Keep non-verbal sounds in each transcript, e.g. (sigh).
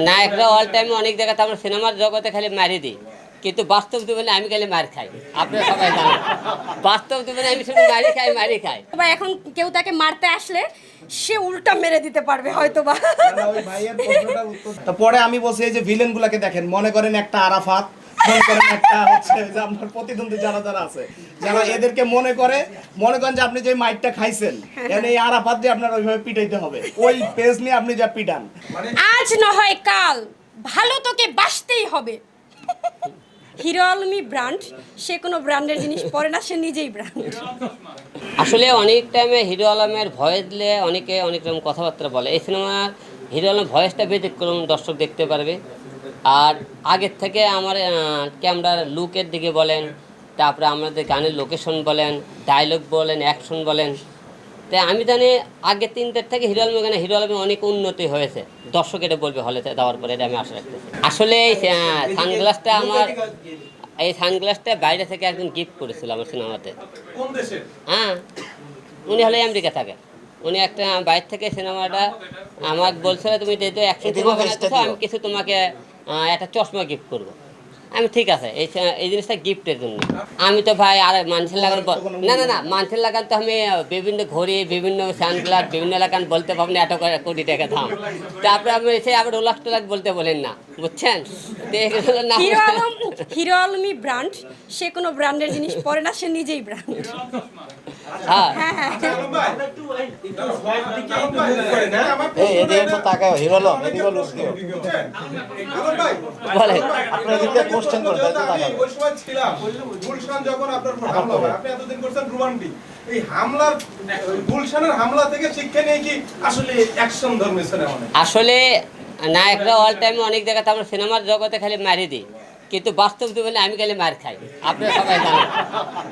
নায়করা all টাইমে অনেক জায়গাতে আমরা সিনেমার জগতে খালি মারি দিই। কিন্তু বাস্তব জীবনে আমি খালি মার খাই। আপনারা সবাই জানেন। বাস্তব জীবনে আমি শুধু মারি খাই মারি খাই। বা এখন কেউ তাকে মারতে আসলে সে উল্টা মেরে দিতে পারবে হয়তো বা না, ওই ভাইয়ের প্রশ্নটার উত্তর- তো পরে আমি বলছি এই যে ভিলেনগুলোকে দেখেন মনে করেন একটা আরাফাত একটা হচ্ছে যে আপনার প্রতিদ্বন্দ্বী যারা যারা আছে যারা এদেরকে মনে করে মনে করেন যে আপনি যে মাইটটা খাইছেন এই আরাফাত দিয়ে আপনার ওইভাবে পিটাইতে হবে। ওই পেজ নিয়ে আপনি যা পিটান। আজ না হয় কাল। ভালো তোকে বাসতেই হবে। হিরো আলমি ব্র্যান্ড সে কোনো ব্র্যান্ডের জিনিস পরে না সে নিজেই ব্র্যান্ড। আসলে অনেক টাইমে হিরো আলমের ভয়েস দিলে অনেকে অনেক রকম কথাবার্তা বলে। এই সিনেমার হিরো আলম ভয়েসটা ব্যতিক্রম দর্শক দেখতে পারবে। আর আগের থেকে আমার ক্যামেরার লুকের দিকে বলেন তারপরে আমাদের গানের লোকেশন বলেন ডায়লগ বলেন অ্যাকশন বলেন। তাই আমি জানি আগের তিনটের থেকে হিরো আলমের গানে হিরো আলমের অনেক উন্নতি হয়েছে। দর্শক এটা বলবে হলেতে দেওয়ার পরে এটা আমি আশা রাখতেছি। আসলে এই সানগ্লাসটা আমার এই সানগ্লাসটা বাইরে থেকে একজন গিফট করেছিল আমার সিনেমাতে। হ্যাঁ উনি হলে আমেরিকা থাকে। উনি একটা বাইরে থেকে সিনেমাটা আমাকে বলছিল তুমি যেহেতু একশো আমি কিছু তোমাকে একটা চশমা গিফট করব। আমি ঠিক আছে এই এই জিনিসটা গিফটের জন্য। আমি তো ভাই আর মানুষের লাগান না না না মানুষের লাগান তো আমি বিভিন্ন ঘড়ি বিভিন্ন সানগ্লাস বিভিন্ন লাগান বলতে পারব না এত করে কোটি টাকা দাম। তারপরে আমি এসে আবার ওলাক টোলাক বলতে বলেন না বুঝছেন? আলম হিরো আলমি ব্র্যান্ড সে কোনো ব্র্যান্ডের জিনিস পরে না সে নিজেই ব্র্যান্ড (laughs) হ্যাঁ আলম ভাই আলম ভাই, আমার এই এদিকে একটু তাকাও হিরো আলম এদিকে লুক দিও বুঝছেন? আলম ভাই, বলেন আপনারা এদিকে question করেন, তাই তাকাবেন। ওই সময় ছিলাম, গুলশান যখন আপনার হামলা আপনি এতদিন করছেন রুমান্টি। এই হামলার গুলশানের হামলা থেকে শিক্ষা নিয়ে কি আসলে অ্যাকশন ধর্মী সিনেমা আসলে নায়করা অল টাইমে অনেক জায়গাতে আমরা সিনেমার জগতে খালি মারি দিই কিন্তু বাস্তব জীবনে আমি খালি মার খাই। আপনারা সবাই জানেন।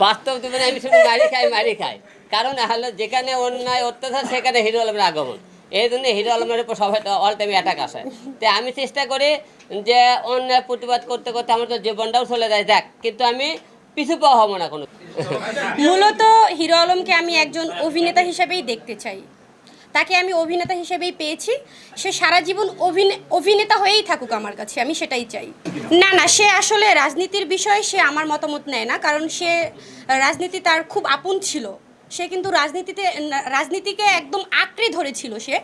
বাস্তব জীবনে আমি শুধু মারি খাই মারি খাই। কারণ হলো যেখানে অন্যায়, অত্যাচার, সেখানে হিরো আলমের আগমন। এই জন্য হিরো আলমের উপর সবাই অল টাইম অ্যাটাক আসে। তাই আমি চেষ্টা করি যে অন্যায় প্রতিবাদ করতে করতে আমার তো জীবনটাও চলে যায়। দেখ, কিন্তু আমি পিছু পাওয়া হব না কোনো। মূলত হিরো আলমকে আমি একজন অভিনেতা হিসেবেই দেখতে চাই। তাকে আমি অভিনেতা হিসেবেই পেয়েছি। সে সারা জীবন অভিনে- অভিনেতা হয়েই থাকুক আমার কাছে, আমি সেটাই চাই। না না, সে আসলে রাজনীতির বিষয়ে সে আমার মতামত নেয় না, কারণ সে রাজনীতি তার খুব আপন ছিল। সে কিন্তু রাজনীতিতে, রাজনীতিকে একদম আঁকড়ে ধরেছিল সে।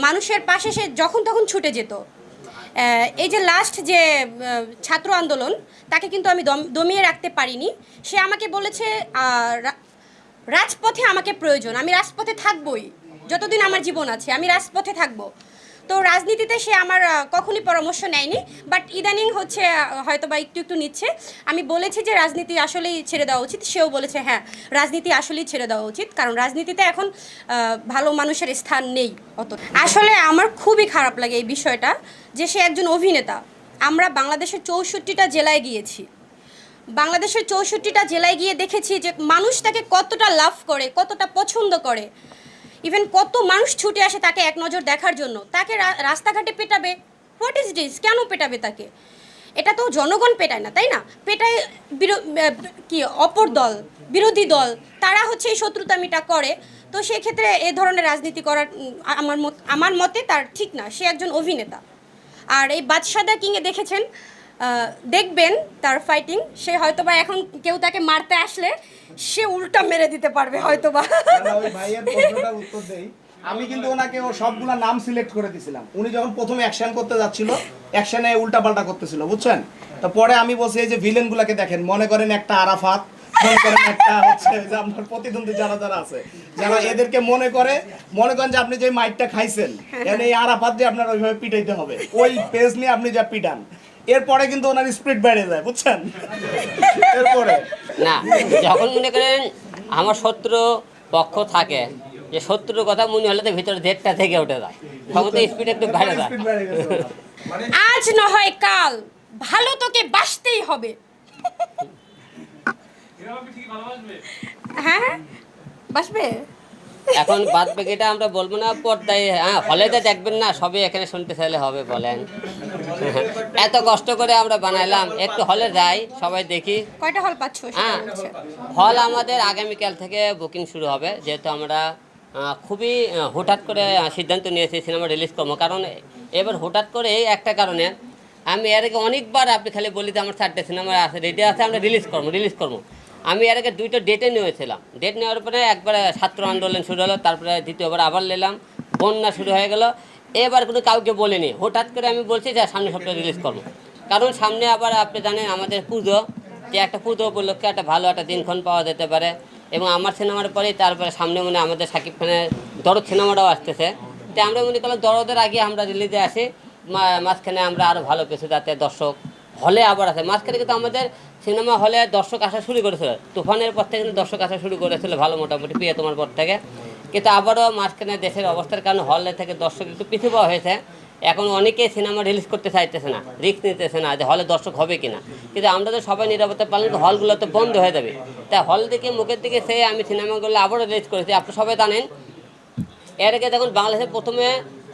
মানুষের পাশে সে যখন তখন ছুটে যেত। এই যে লাস্ট যে ছাত্র আন্দোলন, তাকে কিন্তু আমি দম- দমিয়ে রাখতে পারিনি। সে আমাকে বলেছে রাজপথে আমাকে প্রয়োজন, আমি রাজপথে থাকবই। যতদিন আমার জীবন আছে, আমি রাজপথে থাকব। তো রাজনীতিতে সে আমার কখনই পরামর্শ নেয়নি বাট ইদানিং হচ্ছে হয়তো বা একটু একটু নিচ্ছে। আমি বলেছি যে রাজনীতি আসলেই ছেড়ে দেওয়া উচিত, সেও বলেছে হ্যাঁ রাজনীতি আসলেই ছেড়ে দেওয়া উচিত, কারণ রাজনীতিতে এখন ভালো মানুষের স্থান নেই অত। আসলে আমার খুবই খারাপ লাগে এই বিষয়টা, যে সে একজন অভিনেতা। আমরা বাংলাদেশের চৌষট্টিটা জেলায় গিয়েছি। বাংলাদেশের চৌষট্টিটা জেলায় গিয়ে দেখেছি যে মানুষ তাকে কতটা লাভ করে, কতটা পছন্দ করে। ইভেন কত মানুষ ছুটে আসে তাকে এক নজর দেখার জন্য। তাকে রাস্তাঘাটে পেটাবে। হোয়াট ইজ দিস কেন পেটাবে তাকে? এটা তো জনগণ পেটায় না, তাই না? পেটায় কি, অপর দল, বিরোধী দল। তারা হচ্ছে এই শত্রুতামিটা করে। তো সেক্ষেত্রে এ ধরনের রাজনীতি করার আমার মত, আমার মতে তার ঠিক না। সে একজন অভিনেতা। আর এই বাদশাদা কিংয়ে দেখেছেন? দেখবেন তার ফাইটিং সে হয়তোবা এখন কেউ তাকে মারতে আসলে সে উল্টা মেরে দিতে পারবে হয়তোবা। উত্তর দেই। আমি কিন্তু ওনাকে ও সবগুলা নাম সিলেক্ট করে দিছিলাম। উনি যখন প্রথমে অ্যাকশন করতে যাচ্ছিল অ্যাকশনে উল্টা পাল্টা করতেছিল বুঝছেন? তো পরে আমি বলছি এই যে ভিলেন গুলাকে দেখেন মনে করেন একটা আরাফাত মনে করেন একটা হচ্ছে যে আপনার প্রতিদ্বন্দ্বী যারা যারা আছে যারা এদেরকে মনে করে মনে করেন যে আপনি যে মাইটটা খাইছেন এই আরাফাত দিয়ে আপনার ওইভাবে পিটাইতে হবে। ওই পেজ নিয়ে আপনি যা পিটান এরপরে কিন্তু ওনার স্পিড বেড়ে যায় বুঝছেন? এরপরে? না যখন মনে করেন আমার শত্রু পক্ষ থাকে যে শত্রুর কথা মনে হলে তো ভিতরে দেড়টা থেকে উঠে যায়। তখন তো স্পিড একটু বেড়ে যায়। মানে আজ না হয় কাল ভালো তোকে বাসতেই হবে। হ্যাঁ হ্যাঁ বাসবে এখন বাদ বাকিটা আমরা বলব না পর্দায় হ্যাঁ হলেতে দেখবেন না সবই এখানে শুনতে চাইলে হবে বলেন। এত কষ্ট করে আমরা বানাইলাম একটু হলে যাই সবাই দেখি। কয়টা হল পাচ্ছ? হ্যাঁ হল আমাদের আগামীকাল থেকে বুকিং শুরু হবে যেহেতু আমরা খুবই হঠাৎ করে সিদ্ধান্ত নিয়েছি সিনেমা রিলিজ করব। কারণ এবার হঠাৎ করে এই একটা কারণে আমি এর আগে অনেকবার আপনি খালি বলি যে আমার চারটে সিনেমা আছে রেডি আছে আমরা রিলিজ করব রিলিজ করব। আমি এর আগে দুইটা ডেটে নিয়েছিলাম ডেট নেওয়ার পরে একবার ছাত্র আন্দোলন শুরু হলো, তারপরে দ্বিতীয়বার আবার নিলাম। বন্যা শুরু হয়ে গেল। এবার কোনো কাউকে বলিনি। হঠাৎ করে আমি বলছি যে সামনে সপ্তাহে রিলিজ করব। কারণ সামনে আবার আপনি জানেন আমাদের পুজো, যে একটা পুজো উপলক্ষে একটা ভালো একটা দিনক্ষণ পাওয়া যেতে পারে। এবং আমার সিনেমার পরেই তারপরে সামনে মনে আমাদের সাকিব খানের দরদ সিনেমাটাও আসতেছে। তো আমরা মনে করলাম দরদের আগে আমরা রিলিজে আসি। মাঝখানে আমরা আরও ভালো কিছু যাতে দর্শক হলে আবার আছে। মাঝখানে কিন্তু আমাদের সিনেমা হলে দর্শক আসা শুরু করেছিল। তুফানের পর থেকে কিন্তু দর্শক আসা শুরু করেছিল ভালো মোটামুটি প্রিয় তোমার পর থেকে। কিন্তু আবারও মাঝখানে দেশের অবস্থার কারণে হলে থেকে দর্শক একটু পিছু পাওয়া হয়েছে। এখন অনেকেই সিনেমা রিলিজ করতে চাইতেছে না রিস্ক নিতেছে না যে হলে দর্শক হবে কিনা। কিন্তু আমরা তো সবাই নিরাপত্তা পালন হলগুলো তো বন্ধ হয়ে যাবে। তাই হল থেকে মুখের দিকে সে আমি সিনেমাগুলো আবারও রিলিজ করেছি আপনি সবাই জানেন। এর আগে যখন বাংলাদেশে প্রথমে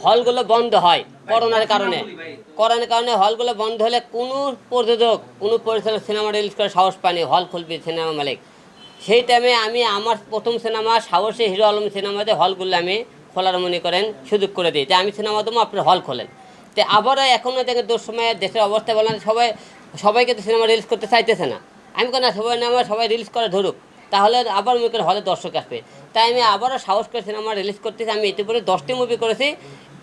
হলগুলো বন্ধ হয়। করোনার কারণে। করোনার কারণে হলগুলো বন্ধ হলে কোনো প্রযোজক কোনো পরিচালক সিনেমা রিলিজ করে সাহস পায়নি। হল খুলবে সিনেমা মালিক। সেই টাইমে আমি আমার প্রথম সিনেমা সাহসী হিরো আলম সিনেমাতে হলগুলো আমি খোলার মনে করেন সুযোগ করে দিই। যে আমি সিনেমা দেবো আপনার হল খোলেন। তো আবারও এখনও দেখেন দোষ সময় দেশের অবস্থা বলেন সবাই সবাইকে তো সিনেমা রিলিজ করতে চাইতেছে না। আমি কেন সবাই নামে সবাই রিলিজ করে ধরুক। তাহলে আবার মনে করেন হলে দর্শক আসবে। তাই আমি আবারও সাহস করে সিনেমা রিলিজ করতেছি আমি ইতিপূর্বে দশটি মুভি করেছি।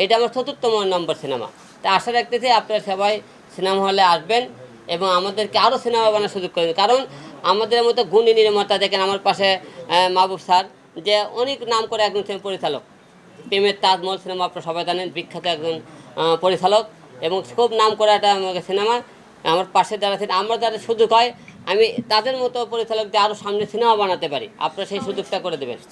এটা আমার চতুর্থ নম্বর সিনেমা তা আশা রাখতেছি আপনারা সবাই সিনেমা হলে আসবেন এবং আমাদেরকে আরও সিনেমা বানানোর সুযোগ করবেন কারণ আমাদের মতো গুণী নির্মাতা, দেখেন আমার পাশে মাহবুব স্যার, যে অনেক নাম করে একজন পরিচালক। প্রেমের তাজমহল সিনেমা আপনারা সবাই জানেন, বিখ্যাত একজন পরিচালক। এবং খুব নাম করা একটা সিনেমা আমার পাশে যারা আছেন, আমার যারা সুযোগ হয়, আমি তাদের মতো পরিচালক যে আরও সামনে সিনেমা বানাতে পারি। আপনারা সেই সুযোগটা করে দেবেন।